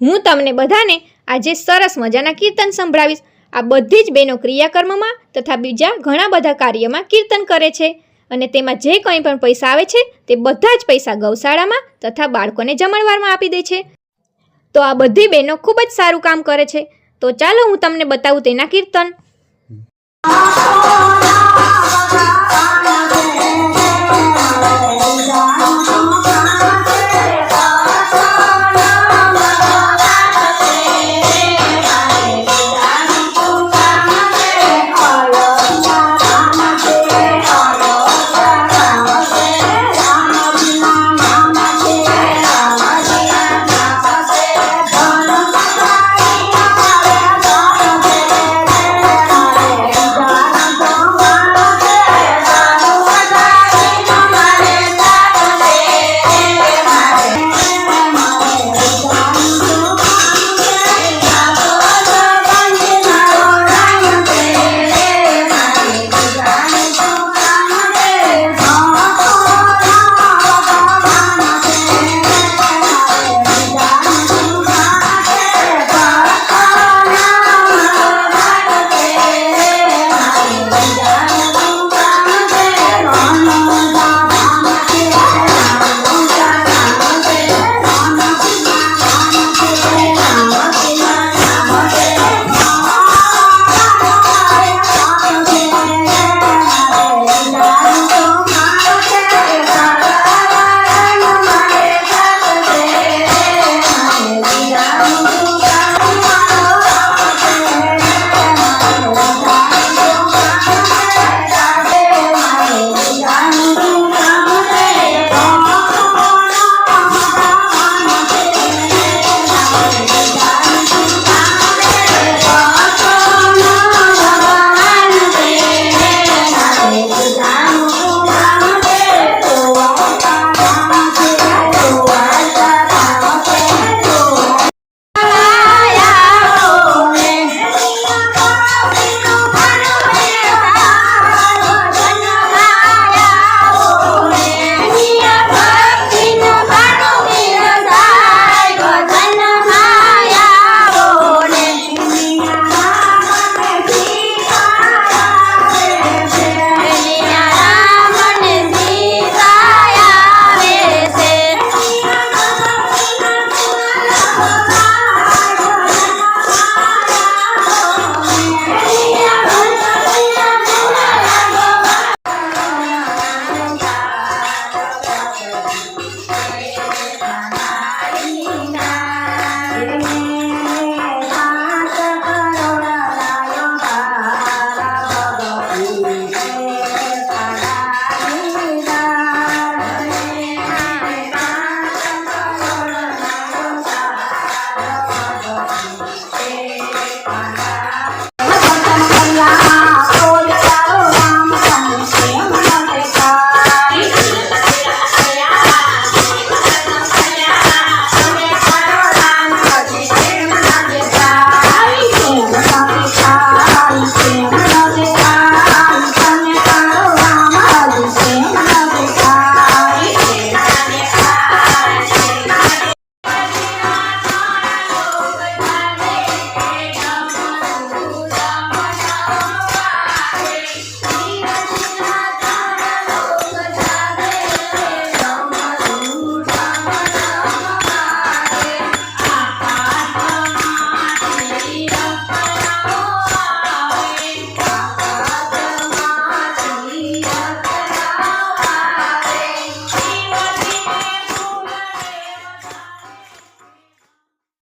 હું તમને બધાને આજે સરસ મજાના કીર્તન સંભળાવીશ. આ બધી જ બહેનો ક્રિયાકર્મમાં તથા બીજા ઘણા બધા કાર્યમાં કીર્તન કરે છે અને તેમાં જે કંઈ પણ પૈસા આવે છે તે બધા જ પૈસા ગૌશાળામાં તથા બાળકોને જમણવારમાં આપી દે છે. તો આ બધી બહેનો ખૂબ જ સારું કામ કરે છે. તો ચાલો હું તમને બતાવું તેના કીર્તન.